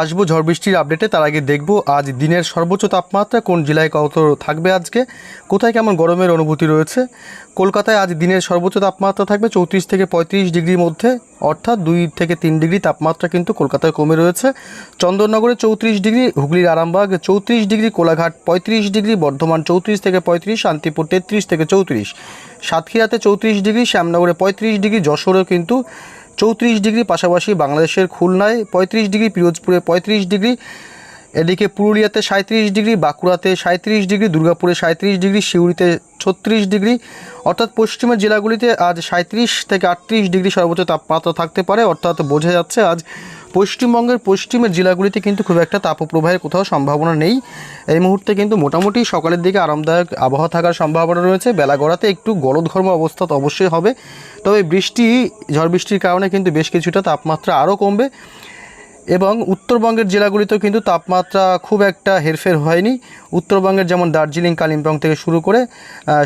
আসব ঝড় বৃষ্টির আপডেটে তার আগে দেখব আজ দিনের সর্বোচ্চ তাপমাত্রা, কোন জেলায় কত থাকবে আজকে, কোথায় কেমন গরমের অনুভূতি রয়েছে। কলকাতায় আজ দিনের সর্বোচ্চ তাপমাত্রা থাকবে চৌত্রিশ থেকে পঁয়ত্রিশ ডিগ্রির মধ্যে, অর্থাৎ দুই থেকে তিন ডিগ্রি তাপমাত্রা কিন্তু কলকাতায় কমে রয়েছে। চন্দননগরে চৌত্রিশ ডিগ্রি, হুগলির আরামবাগ চৌত্রিশ ডিগ্রি, কোলাঘাট পঁয়ত্রিশ ডিগ্রি, বর্ধমান চৌত্রিশ থেকে পঁয়ত্রিশ, শান্তিপুর তেত্রিশ থেকে চৌত্রিশ। সাতক্ষীরাতে চৌত্রিশ ডিগ্রি, শ্যামনগরে পঁয়ত্রিশ ডিগ্রি, যশোরেও কিন্তু চৌত্রিশ ডিগ্রি পাশাপাশি বাংলাদেশের খুলনায় পঁয়ত্রিশ ডিগ্রি, পিরোজপুরে পঁয়ত্রিশ ডিগ্রি, এদিকে পুরুলিয়াতে সাঁত্রিশ ডিগ্রি, বাঁকুড়াতে সাঁত্রিশ ডিগ্রি, দুর্গাপুরে সাঁত্রিশ ডিগ্রি সিউড়িতে ছত্রিশ ডিগ্রি। অর্থাৎ পশ্চিমের জেলাগুলিতে আজ সাঁত্রিশ থেকে আটত্রিশ ডিগ্রি সর্বোচ্চ তাপমাত্রা থাকতে পারে। অর্থাৎ বোঝা যাচ্ছে আজ পশ্চিমবঙ্গের পশ্চিমের জেলাগুলিতে কিন্তু খুব একটা তাপপ্রবাহের কোথাও সম্ভাবনা নেই। এই মুহূর্তে কিন্তু মোটামুটি সকালের দিকে আরামদায়ক আবহাওয়া থাকার সম্ভাবনা রয়েছে। বেলা গড়াতে একটু গলদঘর্ম অবস্থা তো অবশ্যই হবে। তবে বৃষ্টি, ঝড় বৃষ্টির কারণে কিন্তু বেশ কিছুটা তাপমাত্রা আরও কমবে। এবং উত্তরবঙ্গের জেলাগুলিতেও কিন্তু তাপমাত্রা খুব একটা হেরফের হয়নি। উত্তরবঙ্গের যেমন দার্জিলিং, কালিম্পং থেকে শুরু করে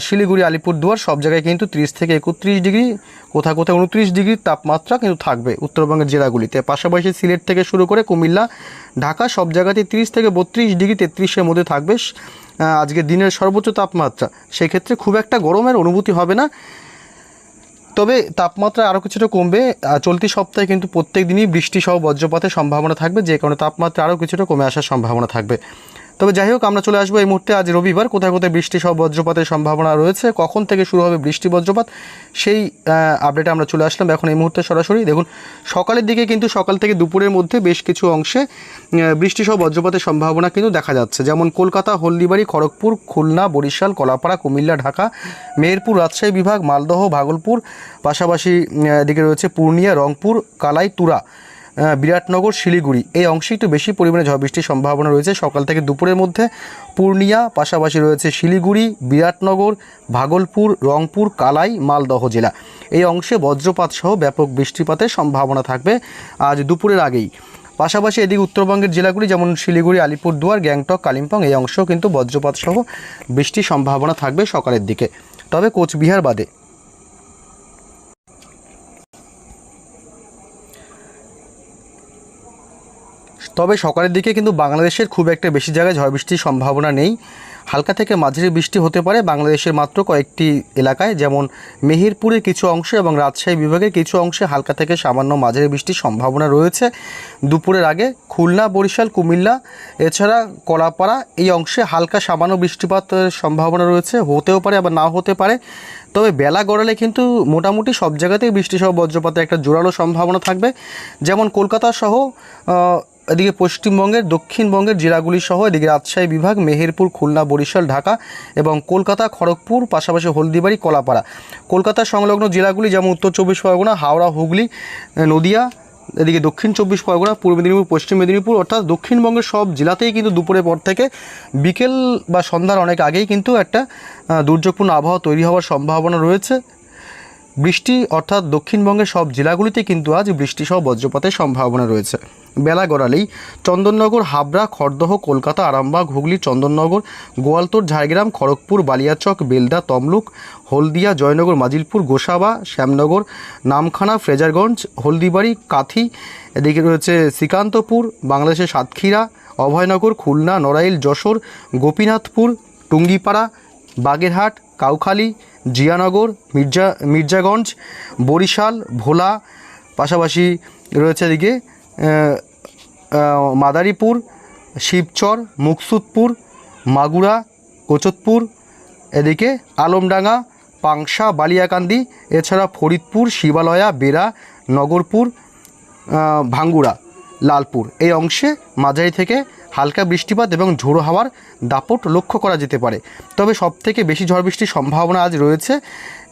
শিলিগুড়ি, আলিপুরদুয়ার সব জায়গায় কিন্তু তিরিশ থেকে একত্রিশ ডিগ্রি, কোথাও কোথাও উনত্রিশ ডিগ্রির তাপমাত্রা কিন্তু থাকবে উত্তরবঙ্গের জেলাগুলিতে। পাশাপাশি সিলেট থেকে শুরু করে কুমিল্লা, ঢাকা সব জায়গাতেই তিরিশ থেকে বত্রিশ ডিগ্রি তেত্রিশের মধ্যে থাকবে। আজকে দিনের সর্বোচ্চ তাপমাত্রা। সেক্ষেত্রে খুব একটা গরমের অনুভূতি হবে না। তবে তাপমাত্রা আরও কিছুটা কমবে। চলতি সপ্তাহে কিন্তু প্রত্যেক দিনই বৃষ্টি সহ বজ্রপাতের সম্ভাবনা থাকবে, যে কারণে তাপমাত্রা আরও কিছুটা কমে আসার সম্ভাবনা থাকবে। তবে যাই হোক, আমরা চলে আসব এই মুহূর্তে। আজ রবিবার, কোথায় কোথায় বৃষ্টি সহ বজ্রপাতের সম্ভাবনা রয়েছে, কখন থেকে শুরু হবে বৃষ্টি বজ্রপাত, সেই আপডেটে আমরা চলে আসলাম। এখন এই মুহূর্তে সরাসরি দেখুন, সকালের দিকে কিন্তু সকাল থেকে দুপুরের মধ্যে বেশ কিছু অংশে বৃষ্টি সহ বজ্রপাতের সম্ভাবনা কিন্তু দেখা যাচ্ছে। যেমন কলকাতা, হলদিবাড়ি, খড়গপুর, খুলনা, বরিশাল কলাপাড়া কুমিল্লা, ঢাকা, মেহেরপুর, রাজশাহী বিভাগ, মালদহ, ভাগলপুর, পাশাপাশি এদিকে রয়েছে পূর্ণিয়া রংপুর কালাই তুরা বিরাটনগর, শিলিগুড়ি। এই অংশে একটু বেশি পরিমাণে ঝড় বৃষ্টির সম্ভাবনা রয়েছে। সকাল থেকে দুপুরের মধ্যে পূর্ণিয়া, পাশাপাশি রয়েছে শিলিগুড়ি, বিরাটনগর, ভাগলপুর, রংপুর, কালাই, মালদহ জেলা। এই অংশে বজ্রপাত সহ ব্যাপক বৃষ্টিপাতের সম্ভাবনা থাকবে আজ দুপুরের আগেই। পাশাপাশি এদিকে উত্তরবঙ্গের জেলাগুলি যেমন শিলিগুড়ি, আলিপুরদুয়ার, গ্যাংটক, কালিম্পং, এই অংশেও কিন্তু বজ্রপাত সহ বৃষ্টির সম্ভাবনা থাকবে সকালের দিকে। তবে কোচবিহার বাদে তবে সকালের দিকে কিন্তু বাংলাদেশের খুব একটা বেশি জায়গায় ঝড় বৃষ্টির সম্ভাবনা নেই। হালকা থেকে মাঝারি বৃষ্টি হতে পারে বাংলাদেশের মাত্র কয়েকটি এলাকায়, যেমন মেহেরপুরের কিছু অংশে এবং রাজশাহী বিভাগের কিছু অংশে হালকা থেকে সামান্য মাঝারি বৃষ্টির সম্ভাবনা রয়েছে। দুপুরের আগে খুলনা, বরিশাল, কুমিল্লা, এছাড়া কলাপাড়া এই অংশে হালকা সামান্য বৃষ্টিপাতের সম্ভাবনা রয়েছে। হতেও পারে আবার নাও হতে পারে। তবে বেলা গড়ালে কিন্তু মোটামুটি সব জায়গাতেই বৃষ্টি সহ বজ্রপাতের একটা জোরালো সম্ভাবনা থাকবে। যেমন কলকাতা সহ এদিকে পশ্চিমবঙ্গের, দক্ষিণবঙ্গের জেলাগুলি সহ এদিকে রাজশাহী বিভাগ, মেহেরপুর, খুলনা, বরিশাল, ঢাকা এবং কলকাতা, খড়গপুর, পাশাপাশি হলদিবাড়ি, কলাপাড়া। কলকাতা সংলগ্ন জেলাগুলি যেমন উত্তর চব্বিশ পরগনা, হাওড়া, হুগলি নদিয়া, এদিকে দক্ষিণ চব্বিশ পরগনা, পূর্ব মেদিনীপুর, পশ্চিম মেদিনীপুর অর্থাৎ দক্ষিণবঙ্গের সব জেলাতেই কিন্তু দুপুরের পর থেকে বিকেল বা সন্ধ্যার অনেক আগেই কিন্তু একটা দুর্যোগপূর্ণ আবহাওয়া তৈরি হওয়ার সম্ভাবনা রয়েছে। বৃষ্টি অর্থাৎ দক্ষিণবঙ্গের সব জেলাগুলিতে কিন্তু আজ বৃষ্টি সহ বজ্রপাতের সম্ভাবনা রয়েছে। বেলা গড়ালেই চন্দননগর, হাবড়া, খড়দহ, কলকাতা, আরামবাগ, হুগলি, চন্দননগর, গোয়ালতোর, ঝাড়গ্রাম, খড়গপুর, বালিয়াচক, বেলদা, তমলুক, হলদিয়া, জয়নগর, মাজিলপুর, গোসাবা, শ্যামনগর, নামখানা, ফ্রেজারগঞ্জ, হলদিবাড়ি, কাথি, এদিকে রয়েছে শ্রীকান্তপুর, বাংলাদেশের সাতক্ষীরা, অভয়নগর, খুলনা, নড়াইল, যশোর, গোপীনাথপুর, টুঙ্গিপাড়া, বাগেরহাট, কাউখালী, জিয়ানগর, মির্জা, মির্জাগঞ্জ, বরিশাল, ভোলা, পাশাপাশি রয়েছে এদিকে মাদারীপুর, শিবচর, মুকসুদপুর, মাগুরা, কোচতপুর, এদিকে আলমডাঙ্গা, পাংশা, বালিয়াকান্দি, এছাড়া ফরিদপুর, শিবালয়া, বেড়া, নগরপুর ভাঙ্গুড়া, লালপুর। এই অংশে মাঝারি থেকে হালকা বৃষ্টিপাত এবং ঝোড়ো হাওয়ার দাপট লক্ষ্য করা যেতে পারে। তবে সবথেকে বেশি ঝড় বৃষ্টির সম্ভাবনা আজ রয়েছে।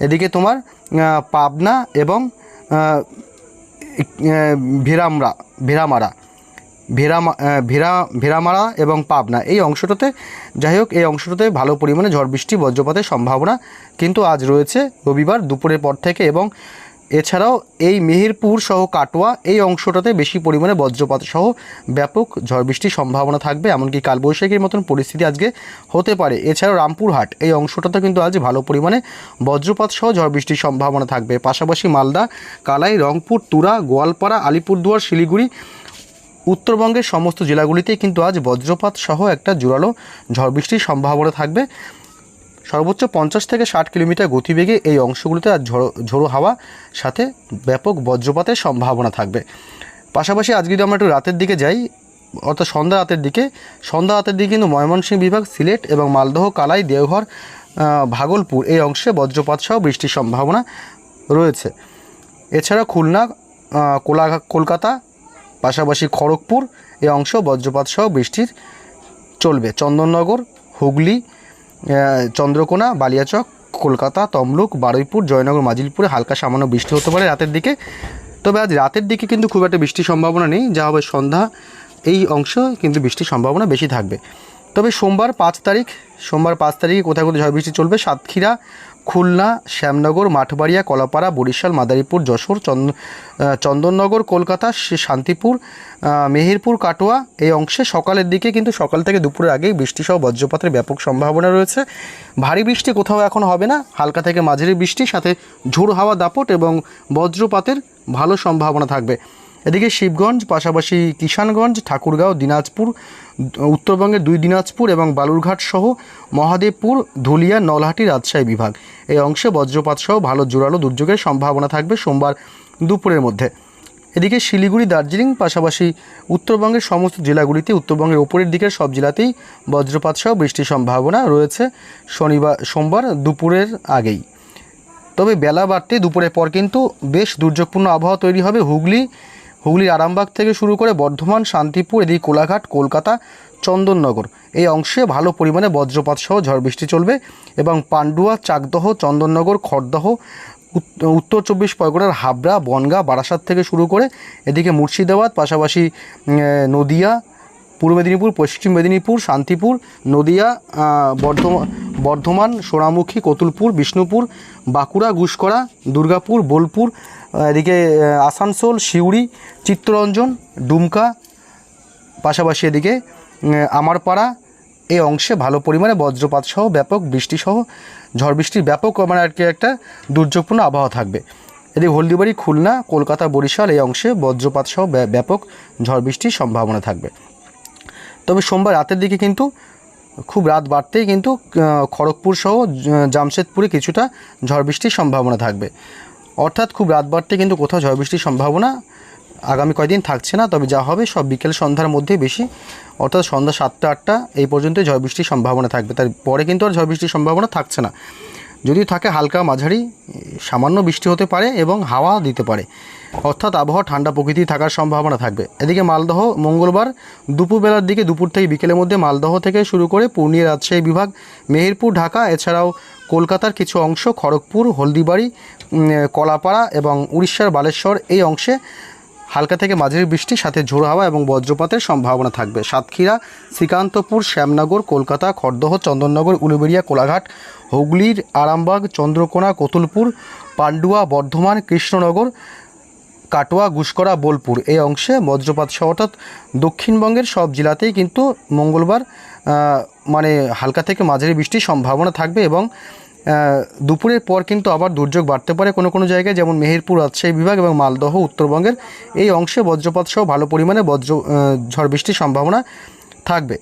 এদিকে তোমার পাবনা এবং ভেরামরা, ভেরামারা। আহ, ভেরা ভেরামারা এবং পাবনা। এই অংশটাতে যাই হোক এই অংশটাতে ভালো পরিমাণে ঝড় বৃষ্টি বজ্রপাতের সম্ভাবনা কিন্তু আজ রয়েছে। রবিবার দুপুরের পর থেকে এবং এছাড়াও এই মেহেরপুর সহ কাটোয়া এই অংশটাতে বেশি পরিমাণে বজ্রপাত সহ ব্যাপক ঝড় বৃষ্টির সম্ভাবনা থাকবে এমনকি কালবৈশাখীর মতন পরিস্থিতি আজকে হতে পারে। এছাড়াও রামপুরহাট এই অংশটাতে কিন্তু আজ ভালো পরিমাণে বজ্রপাত সহ ঝড় বৃষ্টির সম্ভাবনা থাকবে। পাশাপাশি মালদা কালাই রংপুর তুরা গোয়ালপাড়া আলিপুরদুয়ার শিলিগুড়ি উত্তরবঙ্গের সমস্ত জেলাগুলিতে কিন্তু আজ বজ্রপাত সহ একটা জোরালো ঝড় বৃষ্টির সম্ভাবনা থাকবে। সর্বোচ্চ পঞ্চাশ থেকে ষাট কিলোমিটার গতিবেগে এই অংশগুলিতে আজ ঝড়ো, ঝোড়ো হাওয়া, সাথে ব্যাপক বজ্রপাতের সম্ভাবনা থাকবে। পাশাপাশি আজ যদি আমরা একটু রাতের দিকে যাই, অর্থাৎ সন্ধ্যা রাতের দিকে, সন্ধ্যা রাতের দিকে কিন্তু ময়মনসিংহ বিভাগ, সিলেট এবং মালদহ, কালাই, দেওঘর ভাগলপুর এই অংশে বজ্রপাত সহ বৃষ্টির সম্ভাবনা রয়েছে। এছাড়া খুলনা কোলা, কলকাতা পাশাপাশি খড়গপুর এই অংশ বজ্রপাত সহ বৃষ্টির চলবে। চন্দননগর, হুগলি চন্দ্রকোনা, বালিয়াচক, কলকাতা, তমলুক, বারুইপুর, জয়নগর, মাজিলপুরে হালকা সামান্য বৃষ্টি হতে পারে রাতের দিকে। তবে আজ রাতের দিকে কিন্তু খুব একটা বৃষ্টির সম্ভাবনা নেই। যা হবে সন্ধ্যা, এই অংশ কিন্তু বৃষ্টির সম্ভাবনা বেশি থাকবে। তবে সোমবার পাঁচ তারিখ, সোমবার পাঁচ তারিখে কোথায় কোথায় ঝড় বৃষ্টি চলবে, সাতক্ষীরা খুলনা, শ্যামনগর, মাঠবাড়িয়া, কলাপাড়া, বরিশাল, মাদারীপুর, যশোর, চন্দ চন্দননগর, কলকাতা শান্তিপুর মেহেরপুর, কাটোয়া এই অংশে সকালের দিকে কিন্তু সকাল থেকে দুপুরের আগেই বৃষ্টিসহ বজ্রপাতের ব্যাপক সম্ভাবনা রয়েছে। ভারী বৃষ্টি কোথাও এখন হবে না, হালকা থেকে মাঝারি বৃষ্টি, সাথে ঝোড় হাওয়া দাপট এবং বজ্রপাতের ভালো সম্ভাবনা থাকবে। এদিকে শিবগঞ্জ, পাশাপাশি কিষানগঞ্জ, ঠাকুরগাঁও, দিনাজপুর, উত্তরবঙ্গের দুই দিনাজপুর এবং বালুরঘাট সহ মহাদেবপুর, ধুলিয়া, নলহাটি রাজশাহী বিভাগ। এই অংশে বজ্রপাত সহ ভালো জোরালো দুর্যোগের সম্ভাবনা থাকবে সোমবার দুপুরের মধ্যে। এদিকে শিলিগুড়ি, দার্জিলিং, পাশাপাশি উত্তরবঙ্গের সমস্ত জেলাগুলিতে উত্তরবঙ্গের ওপরের দিকের সব জেলাতেই বজ্রপাত সহ বৃষ্টির সম্ভাবনা রয়েছে শনিবার, সোমবার দুপুরের আগেই। তবে বেলা বাড়তে দুপুরের পর কিন্তু বেশ দুর্যোগপূর্ণ আবহাওয়া তৈরি হবে হুগলি হুগলির আরামবাগ থেকে শুরু করে বর্ধমান, শান্তিপুর, এদিকে কোলাঘাট, কলকাতা, চন্দননগর। এই অংশে ভালো পরিমাণে বজ্রপাত সহ ঝড় বৃষ্টি চলবে এবং পান্ডুয়া, চাকদহ, চন্দননগর, খড়দহ উত্তর চব্বিশ পরগনার হাবড়া, বনগাঁ, বারাসাত থেকে শুরু করে এদিকে মুর্শিদাবাদ, পাশাপাশি নদিয়া, পূর্ব মেদিনীপুর, পশ্চিম মেদিনীপুর, শান্তিপুর, নদিয়া বর্ধমান বর্ধমান, সোনামুখী, কতুলপুর, বিষ্ণুপুর, বাঁকুড়া গুসকরা দুর্গাপুর, বোলপুর এদিকে আসানসোল, সিউড়ি, চিত্তরঞ্জন, ডুমকা, পাশাপাশি এদিকে আমারপাড়া এই অংশে ভালো পরিমাণে বজ্রপাত সহ ব্যাপক বৃষ্টি সহ ঝড় বৃষ্টির ব্যাপক মানে আর কি একটা দুর্যোগপূর্ণ আবহাওয়া থাকবে। এদিকে হলদিবাড়ি, খুলনা, কলকাতা, বরিশাল এই অংশে বজ্রপাত সহ ব্য- ব্যাপক ঝড় বৃষ্টির সম্ভাবনা থাকবে। তবে সোমবার রাতের দিকে কিন্তু খুব রাত বাড়তেই কিন্তু খড়গপুর সহ জামশেদপুরে কিছুটা ঝড় বৃষ্টির সম্ভাবনা থাকবে। অর্থাৎ খুব রাত বাড়তে কিন্তু কোথাও ঝড় বৃষ্টির সম্ভাবনা আগামী কয়েকদিন থাকছে না, তবে যা হবে সব বিকেল সন্ধ্যার মধ্যেই বেশি। অর্থাৎ সন্ধ্যা সাতটা, আটটা, এই পর্যন্তই ঝড় বৃষ্টির সম্ভাবনা থাকবে। তার পরে কিন্তু আর ঝড় বৃষ্টির সম্ভাবনা থাকছে না। যদি থাকে হালকা মাঝারি, সামান্য বৃষ্টি হতে পারে এবং হাওয়া দিতে পারে। অর্থাৎ আবহাওয়া ঠান্ডা প্রকৃতি থাকার সম্ভাবনা থাকবে। এদিকে মালদহ মঙ্গলবার দুপুরবেলার দিকে দুপুর থেকে বিকেলের মধ্যে মালদহ থেকে শুরু করে পূর্ণিয়া রাজশাহী বিভাগ, মেহেরপুর, ঢাকা, এছাড়াও কলকাতার কিছু অংশ, খড়গপুর, হলদিবাড়ি কলাপাড়া এবং উড়িষ্যার বালেশ্বর এই অংশে হালকা থেকে মাঝারি বৃষ্টির সাথে ঝোড়ো হাওয়া এবং বজ্রপাতের সম্ভাবনা থাকবে। সাতক্ষীরা, শ্রীকান্তপুর, শ্যামনগর, কলকাতা, খড়দহ, চন্দননগর, উলুবেড়িয়া, কোলাঘাট, হুগলির আরামবাগ, চন্দ্রকোনা, কতুলপুর, পান্ডুয়া, বর্ধমান, কৃষ্ণনগর কাটোয়া গুসকরা বোলপুর এই অংশে বজ্রপাত সহ অর্থাৎ দক্ষিণবঙ্গের সব জেলাতেই কিন্তু মঙ্গলবার মানে হালকা থেকে মাঝারি বৃষ্টির সম্ভাবনা থাকবে এবং দুপুরের পর কিন্তু আবার দুর্যোগ বাড়তে পারে কোনো কোনো জায়গায়, যেমন মেহেরপুর, রাজশাহী বিভাগ এবং মালদহ, উত্তরবঙ্গের এই অংশে বজ্রপাত সহ ভালো পরিমাণে বজ্র ঝড় বৃষ্টির সম্ভাবনা থাকবে।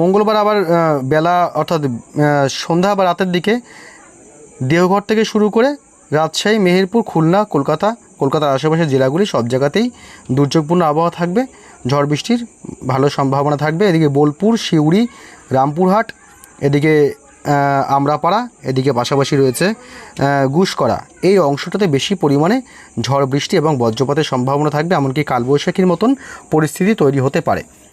মঙ্গলবার আবার বেলা অর্থাৎ সন্ধ্যা বা রাতের দিকে দেওঘর থেকে শুরু করে রাজশাহী, মেহেরপুর, খুলনা, কলকাতা, কলকাতার আশেপাশের জেলাগুলি সব জায়গাতেই দুর্যোগপূর্ণ আবহাওয়া থাকবে, ঝড় বৃষ্টির ভালো সম্ভাবনা থাকবে। এদিকে বোলপুর সিউড়ি রামপুরহাট, এদিকে আমরাপাড়া, এদিকে পাশাপাশি রয়েছে গুসকরা। এই অংশটাতে বেশি পরিমাণে ঝড় বৃষ্টি এবং বজ্রপাতের সম্ভাবনা থাকবে, এমনকি কালবৈশাখীর মতন পরিস্থিতি তৈরি হতে পারে।